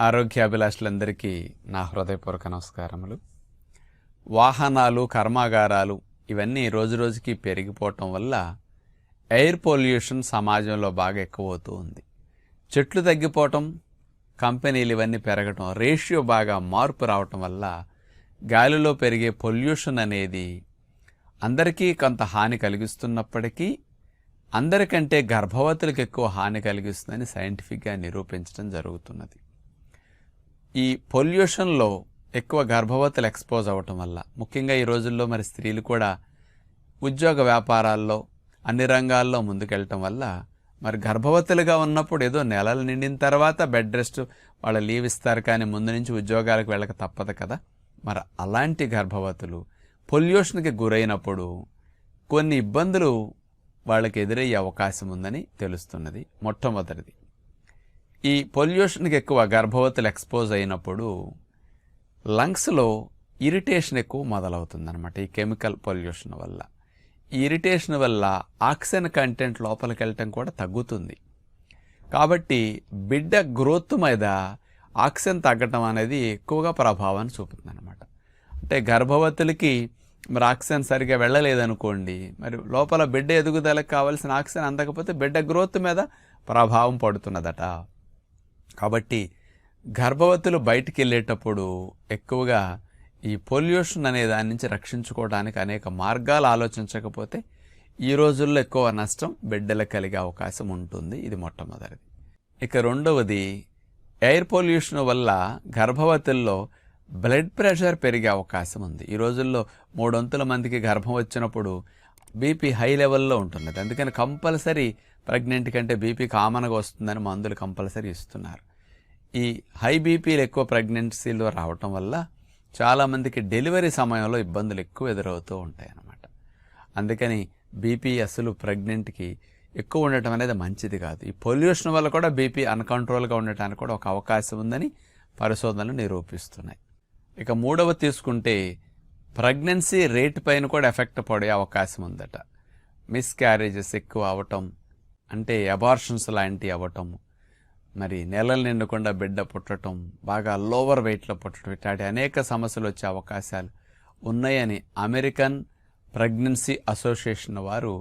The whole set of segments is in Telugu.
ఆరోగ్యాభిలాషులందరికీ నా హృదయపూర్వక నమస్కారములు. వాహనాలు కర్మాగారాలు ఇవన్నీ రోజు రోజుకి పెరిగిపోవటం వల్ల ఎయిర్ పొల్యూషన్ సమాజంలో బాగా ఎక్కువవుతూ ఉంది. చెట్లు తగ్గిపోవటం కంపెనీలు ఇవన్నీ పెరగటం రేషియో బాగా మార్పు రావటం వల్ల గాలిలో పెరిగే పొల్యూషన్ అనేది అందరికీ కొంత హాని కలిగిస్తున్నప్పటికీ అందరికంటే గర్భవతులకు ఎక్కువ హాని కలిగిస్తుందని సైంటిఫిక్గా నిరూపించడం జరుగుతున్నది. ఈ పొల్యూషన్లో ఎక్కువ గర్భవతులు ఎక్స్పోజ్ అవ్వటం వల్ల ముఖ్యంగా ఈ రోజుల్లో మరి స్త్రీలు కూడా ఉద్యోగ వ్యాపారాల్లో అన్ని రంగాల్లో ముందుకెళ్ళటం వల్ల మరి గర్భవతులుగా ఉన్నప్పుడు ఏదో నెలలు నిండిన తర్వాత బెడ్ రెస్ట్ వాళ్ళ లీవ్ ఇస్తారు కానీ ముందు నుంచి ఉద్యోగాలకు వెళ్ళక తప్పదు కదా. మరి అలాంటి గర్భవతులు పొల్యూషన్కి గురైనప్పుడు కొన్ని ఇబ్బందులు వాళ్ళకి ఎదురయ్యే అవకాశం ఉందని తెలుస్తున్నది మొట్టమొదటిది. ఈ పొల్యూషన్కి ఎక్కువ గర్భవతులు ఎక్స్పోజ్ అయినప్పుడు లంగ్స్లో ఇరిటేషన్ ఎక్కువ మొదలవుతుందన్నమాట ఈ కెమికల్ పొల్యూషన్ వల్ల. ఈ ఇరిటేషన్ వల్ల ఆక్సిజన్ కంటెంట్ లోపలికి వెళ్ళటం కూడా తగ్గుతుంది. కాబట్టి బిడ్డ గ్రోత్ మీద ఆక్సిజన్ తగ్గటం అనేది ఎక్కువగా ప్రభావాన్ని చూపుతుంది అనమాట అంటే గర్భవతులకి మరి ఆక్సిజన్ సరిగా వెళ్ళలేదనుకోండి మరి లోపల బిడ్డ ఎదుగుదలకు కావాల్సిన ఆక్సిజన్ అందకపోతే బిడ్డ గ్రోత్ మీద ప్రభావం పడుతున్నదట. కాబట్టి గర్భవతులు బయటికి వెళ్ళేటప్పుడు ఎక్కువగా ఈ పొల్యూషన్ అనే దాని నుంచి రక్షించుకోవడానికి అనేక మార్గాలు ఆలోచించకపోతే ఈ రోజుల్లో ఎక్కువ నష్టం బిడ్డలకు కలిగే అవకాశం ఉంటుంది. ఇది మొట్టమొదటిది. ఇక రెండవది ఎయిర్ పొల్యూషన్ వల్ల గర్భవతుల్లో బ్లడ్ ప్రెషర్ పెరిగే అవకాశం ఉంది. ఈ రోజుల్లో మూడొంతుల మందికి గర్భం వచ్చినప్పుడు బీపీ హై లెవెల్లో ఉంటుంది. అందుకని కంపల్సరీ ప్రెగ్నెంట్ కంటే బీపీ కామన్గా వస్తుందని మందులు కంపల్సరీ ఇస్తున్నారు. ఈ హై బీపీలు ఎక్కువ ప్రెగ్నెన్సీలో రావటం వల్ల చాలామందికి డెలివరీ సమయంలో ఇబ్బందులు ఎక్కువ ఎదురవుతూ ఉంటాయి అన్నమాట అందుకని బీపీ అసలు ప్రెగ్నెంట్కి ఎక్కువ ఉండటం అనేది మంచిది కాదు. ఈ పొల్యూషన్ వల్ల కూడా బీపీ అన్కంట్రోల్గా ఉండటానికి కూడా ఒక అవకాశం ఉందని పరిశోధనలు నిరూపిస్తున్నాయి. ఇక మూడవ తీసుకుంటే ప్రెగ్నెన్సీ రేట్ పైన కూడా ఎఫెక్ట్ పడే అవకాశం ఉందట. మిస్ క్యారేజెస్ ఎక్కువ అవటం అంటే అబార్షన్స్ లాంటివి అవ్వటం మరి నెలలు నిండకుండా బిడ్డ పుట్టడం బాగా లోవర్ వెయిట్లో పుట్టడం ఇట్లాంటి అనేక సమస్యలు వచ్చే అవకాశాలు ఉన్నాయని అమెరికన్ ప్రెగ్నెన్సీ అసోసియేషన్ వారు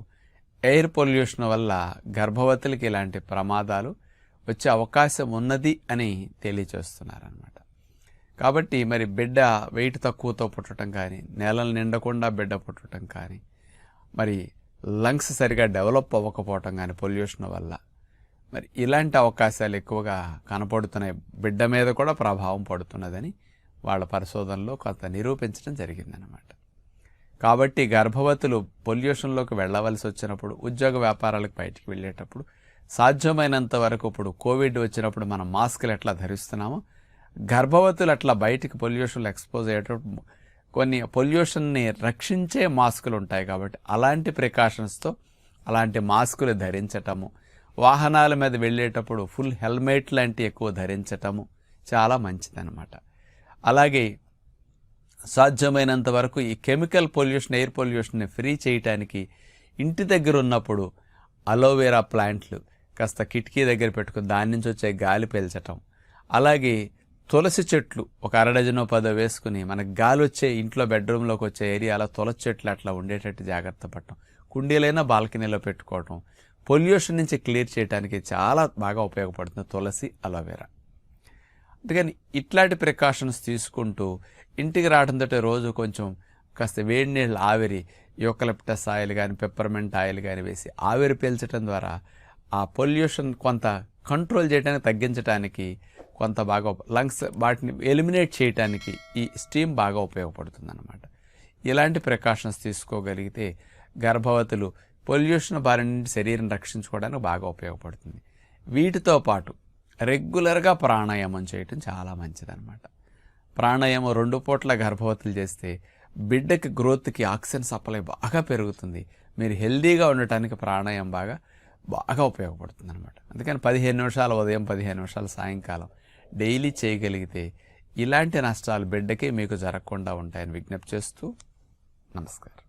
ఎయిర్ పొల్యూషన్ వల్ల గర్భవతులకి ఇలాంటి ప్రమాదాలు వచ్చే అవకాశం ఉన్నది అని తెలియచేస్తున్నారనమాట కాబట్టి మరి బిడ్డ వెయిట్ తక్కువతో పుట్టడం కానీ నెలలు నిండకుండా బిడ్డ పుట్టడం కానీ మరి లంగ్స్ సరిగా డెవలప్ అవ్వకపోవటం కానీ పొల్యూషన్ వల్ల మరి ఇలాంటి అవకాశాలు ఎక్కువగా కనపడుతున్నాయి. బిడ్డ మీద కూడా ప్రభావం పడుతున్నదని వాళ్ళ పరిశోధనలో కొంత నిరూపించడం జరిగిందనమాట కాబట్టి గర్భవతులు పొల్యూషన్లోకి వెళ్ళవలసి వచ్చినప్పుడు ఉద్యోగ వ్యాపారాలకు బయటికి వెళ్ళేటప్పుడు సాధ్యమైనంత వరకు ఇప్పుడు కోవిడ్ వచ్చినప్పుడు మనం మాస్కులు ఎట్లా ధరిస్తున్నామో గర్భవతులు అట్లా బయటికి పొల్యూషన్లు ఎక్స్పోజ్ అయ్యేటప్పుడు కొన్ని పొల్యూషన్ని రక్షించే మాస్కులు ఉంటాయి కాబట్టి అలాంటి ప్రికాషన్స్తో అలాంటి మాస్కులు ధరించటము వాహనాల మీద వెళ్ళేటప్పుడు ఫుల్ హెల్మెట్ లాంటి ఎక్కువ ధరించటము చాలా మంచిదన్నమాట. అలాగే సాధ్యమైనంత వరకు ఈ కెమికల్ పొల్యూషన్ ఎయిర్ పొల్యూషన్ని ఫ్రీ చేయటానికి ఇంటి దగ్గర ఉన్నప్పుడు అలోవెరా ప్లాంట్లు కాస్త కిటికీ దగ్గర పెట్టుకుని దాని నుంచి వచ్చే గాలి పీల్చటం అలాగే తులసి చెట్లు ఒక అరడజనో పదో వేసుకుని మనకు గాలి వచ్చే ఇంట్లో బెడ్రూమ్లోకి వచ్చే ఏరియాలో తులసి చెట్లు అట్లా ఉండేటట్టు జాగ్రత్త పడటం కుండీలైనా బాల్కనీలో పెట్టుకోవటం పొల్యూషన్ నుంచి క్లియర్ చేయడానికి చాలా బాగా ఉపయోగపడుతుంది తులసి అలోవెరా. అందుకని ఇట్లాంటి ప్రికాషన్స్ తీసుకుంటూ ఇంటికి రావడంతో రోజు కొంచెం కాస్త వేడి నీళ్ళు ఆవిరి యూకలిప్టస్ ఆయిల్ కానీ పెప్పర్మెంట్ ఆయిల్ కానీ వేసి ఆవిరి పీల్చడం ద్వారా ఆ పొల్యూషన్ కొంత కంట్రోల్ చేయడానికి తగ్గించడానికి కొంత బాగా లంగ్స్ వాటిని ఎలిమినేట్ చేయటానికి ఈ స్టీమ్ బాగా ఉపయోగపడుతుందన్నమాట. ఇలాంటి ప్రికాషన్స్ తీసుకోగలిగితే గర్భవతులు పొల్యూషన్ బారి నుండి శరీరం రక్షించుకోవడానికి బాగా ఉపయోగపడుతుంది. వీటితో పాటు రెగ్యులర్గా ప్రాణాయామం చేయటం చాలా మంచిదన్నమాట. ప్రాణాయామం రెండు పూట్ల గర్భవతులు చేస్తే బిడ్డకి గ్రోత్కి ఆక్సిజన్ సప్లై బాగా పెరుగుతుంది. మీరు హెల్దీగా ఉండటానికి ప్రాణాయామం బాగా బాగా ఉపయోగపడుతుంది అనమాట అందుకని పదిహేను నిమిషాలు ఉదయం పదిహేను నిమిషాలు సాయంకాలం డైలీ చేయగలిగితే ఇలాంటి నష్టాలు బిడ్డకే మీకు జరగకుండా ఉంటాయని విజ్ఞప్తి చేస్తూ నమస్కారం.